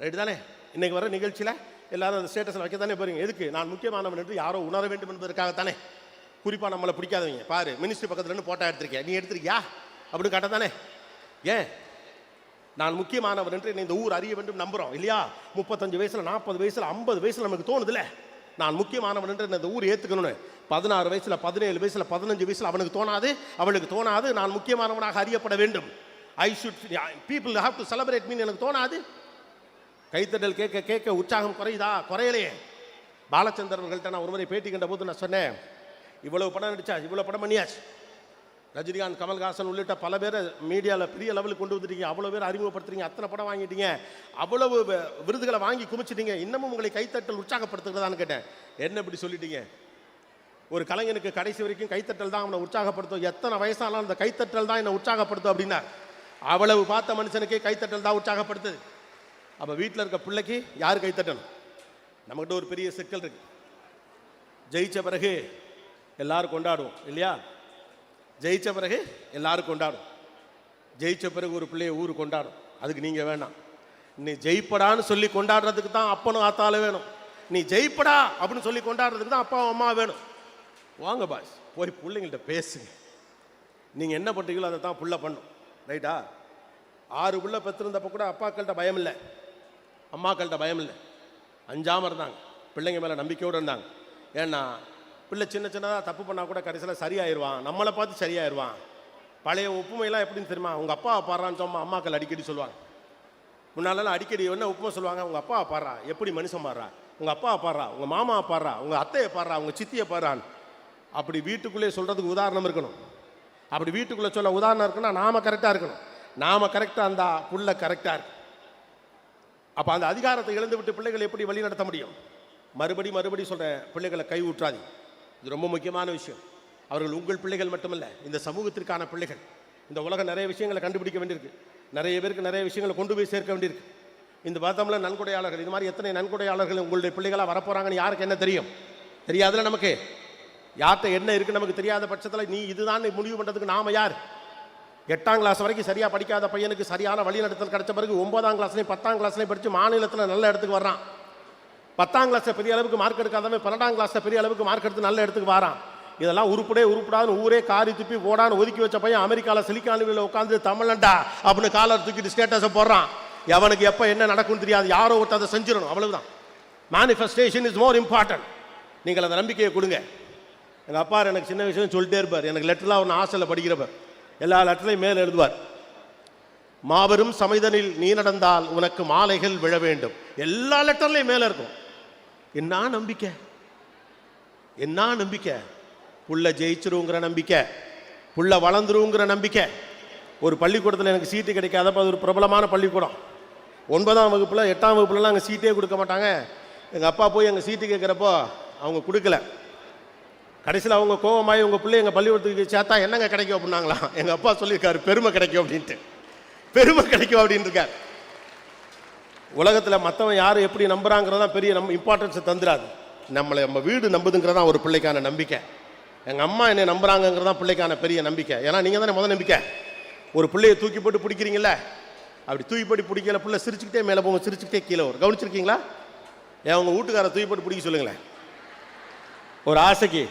ரைட்டு தானே? இன்னைக்கு வர நிகழ்ச்சியில் எல்லாரும் அந்த ஸ்டேட்டஸில் வைக்க தானே போறீங்க? எதுக்கு? நான் முக்கியமானவன் என்று யாரோ உணர வேண்டும் என்பதற்காகத்தானே? குறிப்பாக நம்மளை பிடிக்காதவங்க. பாரு மினிஸ்ட்ரி பக்கத்துல போட்டோ எடுத்திருக்கேன் நீ எடுத்திருக்கியா? அப்படின்னு காட்ட தானே. ஏன்? நான் முக்கியமானவர் என்று என்னை இந்த ஊர் அறிய வேண்டும் நம்புகிறோம் இல்லையா? முப்பத்தஞ்சு வயசில் நாற்பது வயசில் ஐம்பது வயசில் நமக்கு தோணுதுல நான் முக்கியமானவன் என்று இந்த ஊர் ஏற்றுக்கணும்னு பதினாறு வயசில் பதினேழு வயசில் பதினஞ்சு வயசில் அவனுக்கு தோணாது. அவளுக்கு தோணாது. நான் முக்கியமானவனாக அறியப்பட வேண்டும். I should people have to celebrate mean எனக்கு தோணாது. கைத்தட்டல் கேட்க கேட்க உற்சாகம் குறையுதா? குறையலையே. பாலச்சந்தர் அவர்கள்ட்ட நான் ஒரு முறை பேட்டி கண்ட போது நான் சொன்னேன் இவ்வளவு படம் நடிச்சா இவ்வளோ படம் பண்ணியாச்சு. ரஜினிகாந்த் கமல்ஹாசன் உள்ளிட்ட பல பேரை மீடியாவில் பெரிய லெவலுக்கு கொண்டு வந்துட்டீங்க. அவ்வளோ பேர் அறிமுகப்படுத்துறீங்க. அத்தனை படம் வாங்கிட்டீங்க. அவ்வளவு விருதுகளை வாங்கி குமிச்சிட்டீங்க இன்னமும் உங்களை கைத்தட்டல் உற்சாகப்படுத்துகிறதான்னு கேட்டேன். என்ன இப்படி சொல்லிட்டீங்க? ஒரு கலைஞனுக்கு கடைசி வரைக்கும் கைத்தட்டல் தான் அவனை உற்சாகப்படுத்தும். எத்தனை வயசானாலும் அந்த கைத்தட்டல் தான் என்னை உற்சாகப்படுத்தும் அப்படின்னா அவ்வளவு பார்த்த மனுஷனுக்கே கைத்தட்டல் தான் உற்சாகப்படுத்துது. அப்போ வீட்டில் இருக்க பிள்ளைக்கு யார் கைத்தட்டணும்? நம்மகிட்ட ஒரு பெரிய சிக்கல் இருக்கு. ஜெயிச்ச பிறகு எல்லாரும் கொண்டாடுவோம் இல்லையா? ஜெயிச்ச பிறகு எல்லாரும் கொண்டாடும் ஜெயிச்ச பிறகு ஒரு பிள்ளைய ஊர் கொண்டாடும். அதுக்கு நீங்கள் வேணாம். நீ ஜெயிப்படான்னு சொல்லி கொண்டாடுறதுக்கு தான் அப்பனும் ஆத்தாலும் வேணும். நீ ஜெயிப்படா அப்படின்னு சொல்லி கொண்டாடுறதுக்கு தான் அப்பாவும் அம்மா வேணும். வாங்க பாஸ் போய் பிள்ளைங்கள்ட்ட பேசுங்க. நீங்கள் என்ன பண்ணுறீங்களோ அதை தான் புள்ள பண்ணும். ரைட்டா ஆறு புள்ள பெற்றிருந்தப்போ கூட அப்பாக்கள்கிட்ட பயம் இல்லை. அம்மாக்கள்கிட்ட பயம் இல்லை. அஞ்சாமல் இருந்தாங்க. பிள்ளைங்க மேலே நம்பிக்கையோடு இருந்தாங்க. ஏன்னா பிள்ளை சின்ன சின்னதாக தப்பு பண்ணால் கூட கடைசியில் சரியாயிருவான். நம்மளை பார்த்து சரியாயிருவான். பழைய ஒப்புமையெல்லாம் எப்படின்னு தெரியுமா? உங்கள் அப்பா பாடுறான்னு சொன்னால் அம்மாக்கள் அடிக்கடி சொல்லுவாங்க. முன்னாலெல்லாம் அடிக்கடி என்ன உப்புமை சொல்லுவாங்க? உங்கள் அப்பா பாடுறா. எப்படி மனுஷன் பாடுறா? உங்கள் அப்பா பாடுறா? உங்கள் மாமா பாடுறா? உங்கள் அத்தையை பாடுறா? உங்கள் சித்தியை பாடுறான்னு. அப்படி வீட்டுக்குள்ளே சொல்கிறதுக்கு உதாரணம் இருக்கணும். அப்படி வீட்டுக்குள்ளே சொல்ல உதாரணம் இருக்குன்னா நாம கரெக்டாக இருக்கணும். நாம கரெக்டாக இருந்தால் புள்ள கரெக்டாக இருக்கு அப்போ அந்த அதிகாரத்தை இழந்து விட்டு பிள்ளைகளை எப்படி வழி நடத்த முடியும்? மறுபடி மறுபடி சொல்கிறேன் பிள்ளைகளை கை ஊற்றாதீங்க. இது ரொம்ப முக்கியமான விஷயம். அவர்கள் உங்கள் பிள்ளைகள் மட்டுமல்ல இந்த சமூகத்திற்கான பிள்ளைகள். இந்த உலகம் நிறைய விஷயங்களை கண்டுபிடிக்க வேண்டியிருக்கு. நிறைய பேருக்கு நிறைய விஷயங்களை கொண்டு போய் சேர்க்க வேண்டியிருக்கு. இந்த பார்த்தோம்ல நன்கொடையாளர்கள் இது மாதிரி எத்தனை நன்கொடையாளர்கள் உங்களுடைய பிள்ளைகளாக வரப்போகிறாங்கன்னு யாருக்கு என்ன தெரியும்? தெரியாதுல நமக்கு? யார்கிட்ட என்ன இருக்குன்னு நமக்கு தெரியாத பட்சத்தில் நீ இதுதான் முடிவு பண்ணுறதுக்கு நாம யார்? எட்டாம் கிளாஸ் வரைக்கும் சரியாக படிக்காத பையனுக்கு சரியான வழிநடத்தல் கிடைச்ச பிறகு ஒன்பதாம் கிளாஸ்லேயும் பத்தாம் கிளாஸ்லேயும் படித்து மாநிலத்தில் நல்ல இடத்துக்கு வர்றான். பத்தாம் கிளாஸில் பெரிய அளவுக்கு மார்க் எடுக்காதவன் பன்னெண்டாம் கிளாஸில் பெரிய அளவுக்கு மார்க் எடுத்து நல்ல இடத்துக்கு வரான். இதெல்லாம் உருப்படே உருப்படாதுன்னு ஊரே காரி துப்பி ஓடான்னு ஒதுக்கி வச்ச பையன் அமெரிக்காவில் சிலிக்கானுவில் உட்காந்து தமிழண்டா அப்படின்னு காலர் தூக்கிட்டு ஸ்டேட்டஸை போடுறான். எவனுக்கு எப்போ என்ன நடக்கும்னு தெரியாது. யாரோ ஒருத்தர் அதை செஞ்சிடணும். அவ்வளவுதான். மேனிஃபெஸ்டேஷன் இஸ் மோர் இம்பார்ட்டன்ட் நீங்கள் அந்த நம்பிக்கையை கொடுங்க. எங்கள் அப்பா எனக்கு சின்ன விஷயம் சொல்லிட்டே இருப்பார். எனக்கு லெட்டர்லாம் ஒன்று ஹாஸ்டலில் படிக்கிறப்பர் எல்லா லெட்டரையும் மேலே எழுதுவார். மாபெரும் சமைதனில் நீ நடந்தால் உனக்கு மாலைகள் விழ வேண்டும். எல்லா லெட்டர்லையும் மேலே இருக்கும். என்ன நம்பிக்கை? என்ன நம்பிக்கை? புள்ள ஜெயிச்சிருங்கிற நம்பிக்கை. புள்ள வளர்ந்துருங்கிற நம்பிக்கை. ஒரு பள்ளிக்கூடத்தில் எனக்கு சீட்டு கிடைக்காதப்ப அது ஒரு பிரபலமான பள்ளிக்கூடம். ஒன்பதாம் வகுப்பில் எட்டாம் வகுப்புலலாம் அங்கே சீட்டே கொடுக்க மாட்டாங்க. எங்கள் அப்பா போய் எங்கள் சீட்டு கேட்குறப்போ அவங்க கொடுக்கல. கடைசியில் அவங்க கோவமாயி உங்கள் பிள்ளை எங்கள் பள்ளிக்கூடத்துக்கு சேர்த்தா என்னங்க கிடைக்கும்? அப்படின்னாங்களாம். எங்கள் அப்பா சொல்லியிருக்காரு பெருமை கிடைக்கும் அப்படின்ட்டு. பெருமை கிடைக்கும் அப்படின்னு இருக்கார். உலகத்தில் மற்றவன் யார் எப்படி நம்புறாங்கிறதா பெரிய நம்ம இம்பார்ட்டன்ஸை தந்துடாது. நம்மளை நம்ம வீடு நம்புதுங்கிறதான் ஒரு பிள்ளைக்கான நம்பிக்கை. எங்கள் அம்மா என்னை நம்புறாங்கங்கிறதா பிள்ளைக்கான பெரிய நம்பிக்கை. ஏன்னா நீங்கள் தானே முதல் நம்பிக்கை. ஒரு பிள்ளையை தூக்கி போட்டு பிடிக்கிறீங்கள அப்படி தூக்கி போட்டு பிடிக்கல பிள்ளை சிரிச்சுக்கிட்டே மேலே போங்க சிரிச்சுக்கிட்டே கீழே வரும். கவனிச்சிருக்கீங்களா? ஏன் உங்கள் வீட்டுக்கார தூக்கி போட்டு பிடிக்க சொல்லுங்களேன். ஒரு ஆசைக்கு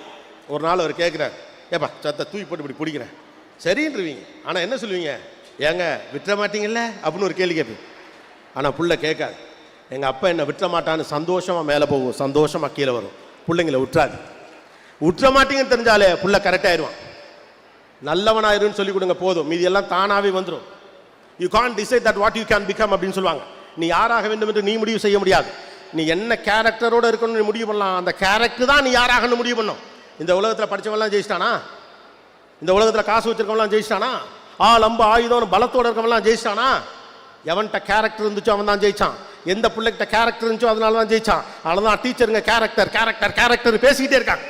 ஒரு நாள் அவர் கேட்குறாரு ஏப்பா சத்த தூக்கி போட்டு இப்படி பிடிக்கிறேன். சரின்றுவீங்க. ஆனால் என்ன சொல்லுவீங்க? ஏங்க விட்டுற மாட்டீங்கல்ல? அப்படின்னு ஒரு கேள்வி கேட்பீங்க. ஆனால் புள்ள கேட்காது. எங்கள் அப்பா என்னை விட்டுற மாட்டான்னு சந்தோஷமாக மேலே போகும். சந்தோஷமாக கீழே வரும். பிள்ளைங்களை விட்டுறாது விட்டுற மாட்டீங்கன்னு தெரிஞ்சாலே புள்ள கரெக்டாயிருவான் நல்லவனாயிருன்னு சொல்லி கொடுங்க போதும். மீதி எல்லாம் தானாகவே வந்துடும் you can decide that what you can become அப்படின்னு சொல்லுவாங்க. நீ யாராக வேண்டும் என்று நீ முடிவு செய்ய முடியாது. நீ என்ன கேரக்டரோடு இருக்கணும்னு முடிவு பண்ணலாம். அந்த கேரக்டர் தான் நீ யாராகனு முடிவு பண்ணும். இந்த உலகத்தில் படிச்சவன்லாம் ஜெயிச்சிட்டானா? இந்த உலகத்தில் காசு வச்சிருக்கவன்லாம் ஜெயிச்சிட்டானா? ஆள் அம்பு ஆயுதம் பலத்தோடு இருக்கவன்லாம் ஜெயிச்சிட்டானா? எவன்கிட்ட கேரக்டர் இருந்துச்சோ அவன் தான் ஜெயிச்சான். எந்த பிள்ளைகிட்ட கேரக்டர் இருந்துச்சோ அதனால தான் ஜெயிச்சான். அதனால தான் டீச்சருங்க கேரக்டர் கேரக்டர் கேரக்டர் பேசிக்கிட்டே இருக்காங்க.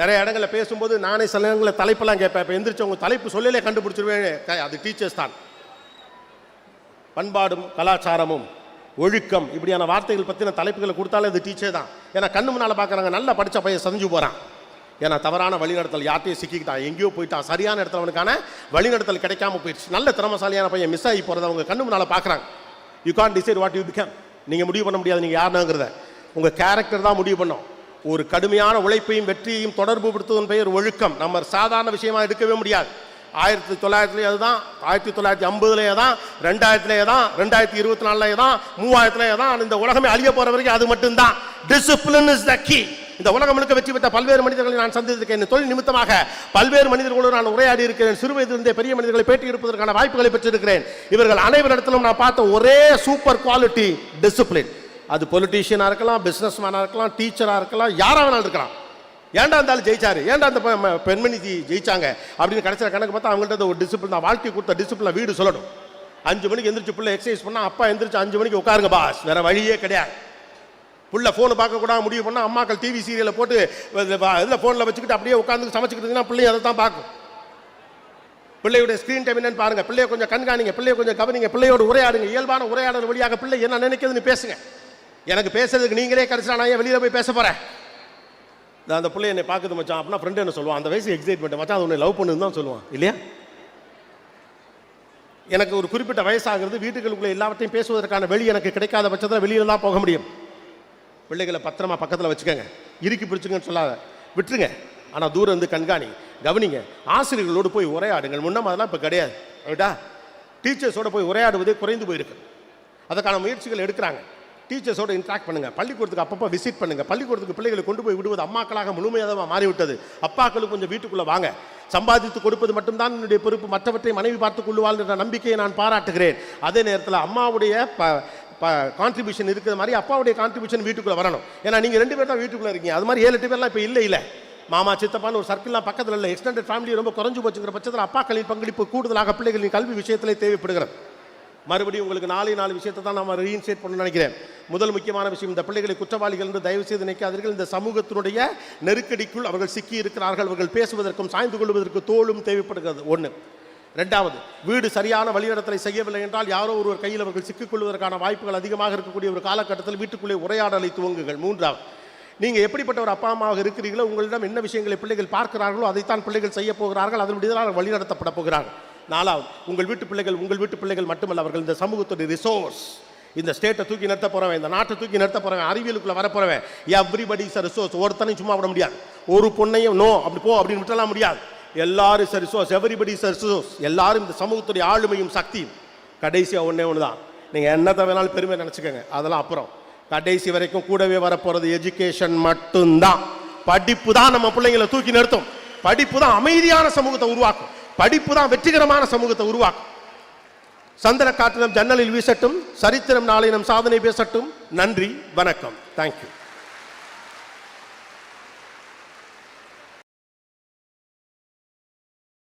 நிறைய இடங்களில் பேசும்போது நானே சில இடங்களில் தலைப்பெல்லாம் கேட்பேன். இப்போ எந்திரிச்சவங்க தலைப்பு சொல்லலே கண்டுபிடிச்சிருவேன். அது டீச்சர்ஸ் தான். பண்பாடும் கலாச்சாரமும் ஒழுக்கம் இப்படியான வார்த்தைகள் பற்றின தலைப்புகளை கொடுத்தாலே அது டீச்சர் தான். ஏன்னா கண்ணு முன்னால் பார்க்குறாங்க நல்லா படித்த பையன் செஞ்சு போகிறான் ஏன்னா தவறான வழிநடத்தல் யார்ட்டையும் சிக்கிக்கிட்டான். எங்கேயோ போயிட்டான். சரியான இடத்துல அவனுக்கான வழிநடத்தல் கிடைக்காம போயிடுச்சு. நல்ல திறமசாலியான பையன் மிஸ் ஆகி போகிறத அவங்க கண்ணு முன்னால் பார்க்குறாங்க. You can decide what you become நீங்கள் முடிவு பண்ண முடியாது நீங்கள் யாருனாங்கிறத. உங்கள் கேரக்டர் தான் முடிவு பண்ணும். ஒரு கடுமையான உழைப்பையும் வெற்றியையும் தொடர்பு படுத்துவதன் பெயர் ஒழுக்கம். நம்ம சாதாரண விஷயமாக எடுக்கவே முடியாது. ஆயிரத்தி தொள்ளாயிரத்துலேயே அதுதான் ஆயிரத்தி தொள்ளாயிரத்தி ஐம்பதுலேயே தான் ரெண்டாயிரத்துலேயே தான் ரெண்டாயிரத்தி இருபத்தி நாலுலேயே தான் மூவாயிரத்துலேயே தான் இந்த உலகமே அழிய போகிற வரைக்கும் அது மட்டும்தான். டிசிப்ளின் இஸ் த கீ இந்த உலகம் முழுக்க வெற்றி பெற்ற பல்வேறு மனிதர்களை நான் சந்தித்திருக்கேன். தொழில் நிமித்தமாக பல்வேறு மனிதர்களோடு நான் உரையாடி இருக்கிறேன். சிறு வயதிலிருந்தே பெரிய மனிதர்களை பேட்டி எடுப்பதற்கான வாய்ப்புகளை பெற்றிருக்கிறேன். இவர்கள் அனைவரிடத்திலும் நான் பார்த்த ஒரே சூப்பர் குவாலிட்டி டிசிப்ளின் அது பொலிட்டீஷியனாக இருக்கலாம் பிஸ்னஸ் மேனாக இருக்கலாம் டீச்சராக இருக்கலாம் யாராக வேணாலும் இருக்கலாம். ஏன்டா இருந்தாலும் ஜெயிச்சாரு? ஏன்டா அந்த பெண்மணி ஜெயிச்சாங்க? அப்படின்னு கடைசியில் கணக்கு பார்த்தா அவங்கள்ட்ட ஒரு டிசிப்ளின் தான். வாழ்க்கை கொடுத்த டிசிப்ளின் வீடு சொல்லணும். அஞ்சு மணிக்கு எந்திரிச்சு பிள்ளை எக்ஸசைஸ் பண்ணால் அப்பா எந்திரிச்சு அஞ்சு மணிக்கு உட்காருங்க பாஸ் வேற வழியே கிடையாது. புள்ள ஃபோனை பார்க்கக்கூடாது முடிவு பண்ணால் அம்மாக்கள் டிவி சீரியலை போட்டு இதில் ஃபோனில் வச்சுக்கிட்டு அப்படியே உட்காந்து சமைச்சிக்கிட்டு இருந்தா அதை தான் பார்க்கும். பிள்ளையுடைய ஸ்க்ரீன் டைம் என்னன்னு பாருங்க. பிள்ளைய கொஞ்சம் கண்காணிங்க பிள்ளைய கொஞ்சம் கவனிங்க பிள்ளையோட உரையாடுங்க. இயல்பான உரையாடல் வழியாக பிள்ளை என்ன நினைக்கிறதுன்னு பேசுங்க. எனக்கு பேசுறதுக்கு நீங்களே கிடைச்சா நான் ஏன் வெளியில போய் பேச போகிறேன் நான் அந்த பிள்ளை என்னை பார்க்குது மச்சான் அப்படின்னா ஃப்ரெண்டு என்ன சொல்லுவான்? அந்த வயசு எக்ஸைட்மெண்ட் மச்சான் அது உன்னை லவ் பண்ணுன்னு தான் சொல்லுவான். இல்லையா? எனக்கு ஒரு குறிப்பிட்ட வயசாகிறது வீட்டுகளுக்குள்ள எல்லாவற்றையும் பேசுவதற்கான வெளி எனக்கு கிடைக்காத பட்சத்தில் வெளியில தான் போக முடியும். பிள்ளைகளை பத்திரமா பக்கத்தில் வச்சுக்கோங்க. இறுக்கி பிடிச்சுங்கன்னு சொல்லாத. விட்டுருங்க. ஆனால் தூரம் இருந்து கண்காணி கவனிங்க. ஆசிரியர்களோடு போய் உரையாடுங்கள். முன்னம் அதெல்லாம் இப்போ கிடையாது. ரைட்டா? டீச்சர்ஸோட போய் உரையாடுவதே குறைந்து போயிருக்கு. அதற்கான முயற்சிகள் எடுக்கிறாங்க. டீச்சர்ஸோடு இன்ட்ராக்ட் பண்ணுங்க. பள்ளிக்கூடத்துக்கு அப்பப்போ விசிட் பண்ணுங்கள் பள்ளிக்கூடத்துக்கு பிள்ளைகளை கொண்டு போய் விடுவது அம்மாக்களாக முழுமையாக மாறிவிட்டது. அப்பாக்களும் கொஞ்சம் வீட்டுக்குள்ளே வாங்க. சம்பாதித்து கொடுப்பது மட்டும்தான் என்னுடைய பொறுப்பு. மற்றவற்றை மனைவி பார்த்துக் கொள்ளுவாள் என்ற நம்பிக்கையை நான் பாராட்டுகிறேன். அதே நேரத்தில் அம்மாவுடைய ப கான்ட்ரிபியூஷன் இருக்கிற மாதிரி அப்பாவுடைய கான்ட்ரிபியூஷன் வீட்டுக்குள்ளே வரணும். ஏன்னா நீங்கள் ரெண்டு பேர் தான் வீட்டுக்குள்ளே இருக்கீங்க. அது மாதிரி ஏழு எட்டு பேர்லாம் இப்போ இல்லை இல்லை மாமா சித்தப்பான்னு ஒரு சர்க்கிள்லாம் பக்கத்தில் இல்லை. எக்ஸ்டெண்டட் ஃபேமிலி ரொம்ப குறைஞ்சு போச்சுங்கிற பட்சத்தில் அப்பாக்களின் பங்களிப்பு கூடுதலாக பிள்ளைகளின் கல்வி விஷயத்திலே தேவைப்படுகிறது. மறுபடியும் உங்களுக்கு நாலே நாலு விஷயத்தை தான் நம்ம ரீஇன்சேட் பண்ணணும்னு நினைக்கிறேன். முதல் முக்கியமான விஷயம் இந்த பிள்ளைகளை குற்றவாளிகள் என்று தயவு செய்து நினைக்காதீர்கள். இந்த சமூகத்தினுடைய நெருக்கடிக்குள் அவர்கள் சிக்கி இருக்கிறார்கள் அவர்கள் பேசுவதற்கும் சாய்ந்து கொள்வதற்கு தோளும் தேவைப்படுகிறது. ஒன்று ரெண்டாவது வீடு சரியான வழிநடத்தலை செய்யவில்லை என்றால் யாரோ ஒருவர் கையில் அவர்கள் சிக்கிக்கொள்வதற்கான வாய்ப்புகள் அதிகமாக இருக்கக்கூடிய ஒரு காலகட்டத்தில் வீட்டுக்குள்ளே உரையாடலை துவங்குங்கள். மூன்றாவது நீங்கள் எப்படிப்பட்ட ஒரு அப்பா அம்மாவாக இருக்கிறீர்களோ உங்களிடம் என்ன விஷயங்களை பிள்ளைகள் பார்க்கிறார்களோ அதைத்தான் பிள்ளைகள் செய்ய போகிறார்கள் அதனுடைய வழிநடத்தப்பட போகிறார்கள். நாலாவது உங்கள் வீட்டு பிள்ளைகள் உங்கள் வீட்டு பிள்ளைகள் மட்டுமல்ல அவர்கள் இந்த சமூகத்துடைய ரிசோர்ஸ் இந்த ஸ்டேட்டை தூக்கி நிறுத்த போகிறவன் இந்த நாட்டை தூக்கி நிறுத்த போகிறவன் அறிவியலுக்குள்ளே வர எவ்ரிபடி இஸ் ரிசோர்ஸ் ஒருத்தனையும் சும்மா விட முடியாது. ஒரு பொண்ணையும் நோ அப்படி போ அப்படின்னு விட்டலாம் முடியாது. எல்லாரும் இஸ் ரிசோர்ஸ் எவ்ரிபடி ரிசோர்ஸ் எல்லாரும் இந்த சமூகத்துடைய ஆளுமையும் சக்தியும் கடைசியாக ஒன்றே ஒன்று தான் நீங்கள் என்னத்தை வேணாலும் பெருமை நினச்சிக்கோங்க. அதெல்லாம் அப்புறம். கடைசி வரைக்கும் கூடவே வரப்போகிறது எஜுகேஷன் மட்டும்தான். படிப்பு தான் நம்ம பிள்ளைங்களை தூக்கி நிறுத்தும். படிப்பு தான் அமைதியான சமூகத்தை உருவாக்கும். படிப்பு தான் வெற்றிகரமான சமூகத்தை உருவாக்கும். சந்திர காற்றினம் ஜன்னலில் வீசட்டும் சரித்திரம் நாளை நம் சாதனை பேசட்டும். நன்றி வணக்கம். தேங்க்யூ